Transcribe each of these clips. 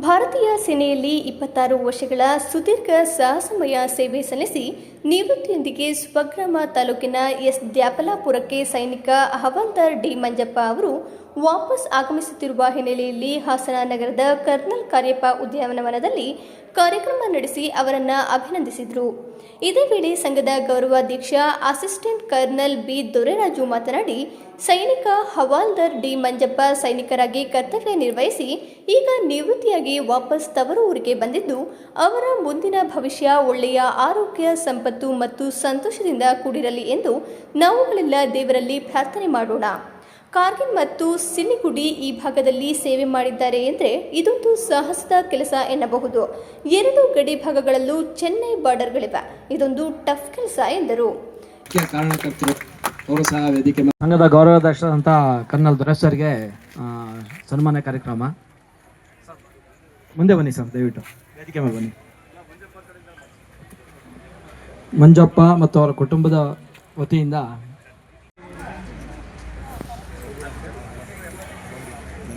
ಭಾರತೀಯ ಸೇನೆಯಲ್ಲಿ ಇಪ್ಪತ್ತಾರು ವರ್ಷಗಳ ಸುದೀರ್ಘ ಸಾಹಸಮಯ ಸೇವೆ ಸಲ್ಲಿಸಿ ನಿವೃತ್ತಿಯೊಂದಿಗೆ ಸ್ವಗ್ರಾಮ ತಾಲೂಕಿನ ಎಸ್ ದ್ಯಾಪಲಾಪುರಕ್ಕೆ ಸೈನಿಕ ಹವಾಲ್ದಾರ್ ಡಿ ಮಂಜಪ್ಪ ಅವರು ವಾಪಸ್ ಆಗಮಿಸುತ್ತಿರುವ ಹಿನ್ನೆಲೆಯಲ್ಲಿ ಹಾಸನ ನಗರದ ಕರ್ನಲ್ ಕಾರ್ಯಪ್ಪ ಉದ್ಯಾನವನದಲ್ಲಿ ಕಾರ್ಯಕ್ರಮ ನಡೆಸಿ ಅವರನ್ನು ಅಭಿನಂದಿಸಿದರು. ಇದೇ ವೇಳೆ ಸಂಘದ ಗೌರವಾಧ್ಯಕ್ಷ ಅಸಿಸ್ಟೆಂಟ್ ಕರ್ನಲ್ ಬಿ. ದೊರೆರಾಜು ಮಾತನಾಡಿ, ಸೈನಿಕ ಹವಾಲ್ದಾರ್ ಡಿ. ಮಂಜಪ್ಪ ಸೈನಿಕರಾಗಿ ಕರ್ತವ್ಯ ನಿರ್ವಹಿಸಿ, ಈಗ ನಿವೃತ್ತಿಯಾಗಿ ವಾಪಸ್ ತವರು ಊರಿಗೆ ಬಂದಿದ್ದು, ಅವರ ಮುಂದಿನ ಭವಿಷ್ಯ ಒಳ್ಳೆಯ ಆರೋಗ್ಯ, ಸಂಪತ್ತು ಮತ್ತು ಸಂತೋಷದಿಂದ ಕೂಡಿರಲಿ ಎಂದು ನಾವುಗಳೆಲ್ಲ ದೇವರಲ್ಲಿ ಪ್ರಾರ್ಥನೆ ಮಾಡೋಣ. ಕಾರ್ಗಿಲ್ ಮತ್ತು ಸಿಲಿಗುಡಿ ಈ ಭಾಗದಲ್ಲಿ ಸೇವೆ ಮಾಡಿದ್ದಾರೆ ಎಂದರೆ ಇದೊಂದು ಸಾಹಸದ ಕೆಲಸ ಎನ್ನಬಹುದು. ಎರಡು ಗಡಿ ಭಾಗಗಳಲ್ಲೂ ಚೆನ್ನೈ ಬಾರ್ಡರ್ಗಳಿವೆ. ಇದೊಂದು ಟಫ್ ಕೆಲಸ ಎಂದರು. ಸಂಘದ ಅವರು ಸಹ ವೇದಿಕೆ ಸಂಘದ ಗೌರವಾಧ್ಯಕ್ಷರಾದಂಥ ಕರ್ನಲ್ ಸನ್ಮಾನ ಕಾರ್ಯಕ್ರಮ. ಮುಂದೆ ಬನ್ನಿ ಸರ್ ದಯವಿಟ್ಟು. ವೇದಿಕೆ ಮೇಲೆ ಬನ್ನಿ. ಮಂಜಪ್ಪ ಮತ್ತು ಅವರ ಕುಟುಂಬದ ವತಿಯಿಂದ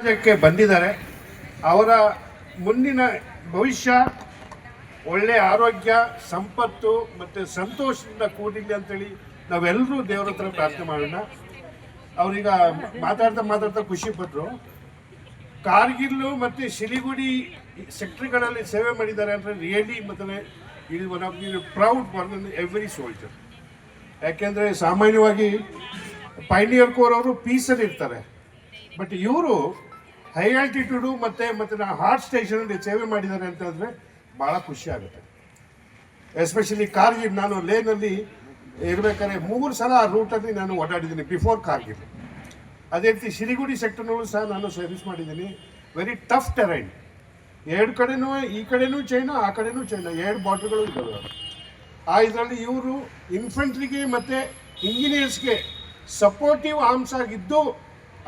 ಸಮಾಜಕ್ಕೆ ಬಂದಿದ್ದಾರೆ. ಅವರ ಮುಂದಿನ ಭವಿಷ್ಯ, ಒಳ್ಳೆ ಆರೋಗ್ಯ, ಸಂಪತ್ತು ಮತ್ತು ಸಂತೋಷದಿಂದ ಕೂಡಿರಲಿ ಅಂತೇಳಿ ನಾವೆಲ್ಲರೂ ದೇವರ ಹತ್ರ ಪ್ರಾರ್ಥನೆ ಮಾಡೋಣ. ಅವರೀಗ ಮಾತಾಡ್ತಾ ಮಾತಾಡ್ತಾ ಖುಷಿ ಪಟ್ಟರು ಕಾರ್ಗಿಲ್ಲು ಮತ್ತು ಶಿಲಿಗುಡಿ ಸೆಕ್ಟ್ರಿಗಳಲ್ಲಿ ಸೇವೆ ಮಾಡಿದ್ದಾರೆ ಅಂದರೆ ರಿಯಲಿ ಮತ್ತು ಇದು one of the proud for every soldier ಯಾಕೆಂದರೆ ಸಾಮಾನ್ಯವಾಗಿ ಪೈನಿಯರ್ ಕೋರ್ ಅವರು ಪೀಸಲ್ಲಿ ಇರ್ತಾರೆ. ಬಟ್ ಇವರು ಹೈ ಆಲ್ಟಿಟ್ಯೂಡು ಮತ್ತು ಮತ್ತು ನಾ ಹಾರ್ಟ್ ಸ್ಟೇಷನಲ್ಲಿ ಸೇವೆ ಮಾಡಿದ್ದಾರೆ ಅಂತಂದರೆ ಭಾಳ ಖುಷಿ ಆಗುತ್ತೆ. ಎಸ್ಪೆಷಲಿ ಕಾರ್ಗಿಲ್ ನಾನು ಲೇನಲ್ಲಿ ಇರಬೇಕಾದ್ರೆ ಮೂರು ಸಲ ಆ ರೂಟಲ್ಲಿ ನಾನು ಓಡಾಡಿದ್ದೀನಿ ಬಿಫೋರ್ ಕಾರ್ಗಿಲ್ ಅದೇ ರೀತಿ ಸಿರಿಗುಡಿ ಸೆಕ್ಟರ್ನಲ್ಲೂ ಸಹ ನಾನು ಸರ್ವಿಸ್ ಮಾಡಿದ್ದೀನಿ. ವೆರಿ ಟಫ್ ಟೆರೈನ್ ಎರಡು ಕಡೆನೂ, ಈ ಕಡೆನೂ ಚೈನಾ ಆ ಕಡೆನೂ ಚೈನಾ ಎರಡು ಬಾಟ್ಲ್ಗಳು ಇದ್ದಾವೆ. ಆ ಇದರಲ್ಲಿ ಇವರು ಇನ್ಫೆಂಟ್ರಿಗೆ ಮತ್ತು ಇಂಜಿನಿಯರ್ಸ್ಗೆ ಸಪೋರ್ಟಿವ್ ಆರ್ಮ್ಸ್ ಆಗಿದ್ದು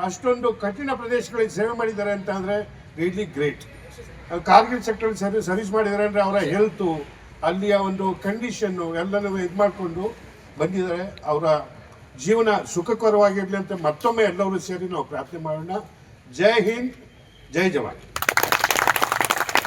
ಅಷ್ಟೊಂದು ಕಠಿಣ ಪ್ರದೇಶಗಳಿಗೆ ಸೇವೆ ಮಾಡಿದ್ದಾರೆ ಅಂತ ಅಂದರೆ really great Kargil sector service service ಮಾಡಿದ್ದಾರೆ ಅಂದರೆ ಅವರ ಹೆಲ್ತು ಅಲ್ಲಿಯ ಒಂದು ಕಂಡೀಷನ್ನು ಎಲ್ಲನೂ ಇದು ಮಾಡಿಕೊಂಡು ಬಂದಿದ್ದಾರೆ. ಅವರ ಜೀವನ ಸುಖಕರವಾಗಿರಲಿ ಅಂತ ಮತ್ತೊಮ್ಮೆ ಎಲ್ಲರೂ ಸೇರಿ ನಾವು ಪ್ರಾರ್ಥನೆ ಮಾಡೋಣ. ಜೈ ಹಿಂದ್, ಜೈ ಜವಾನ್.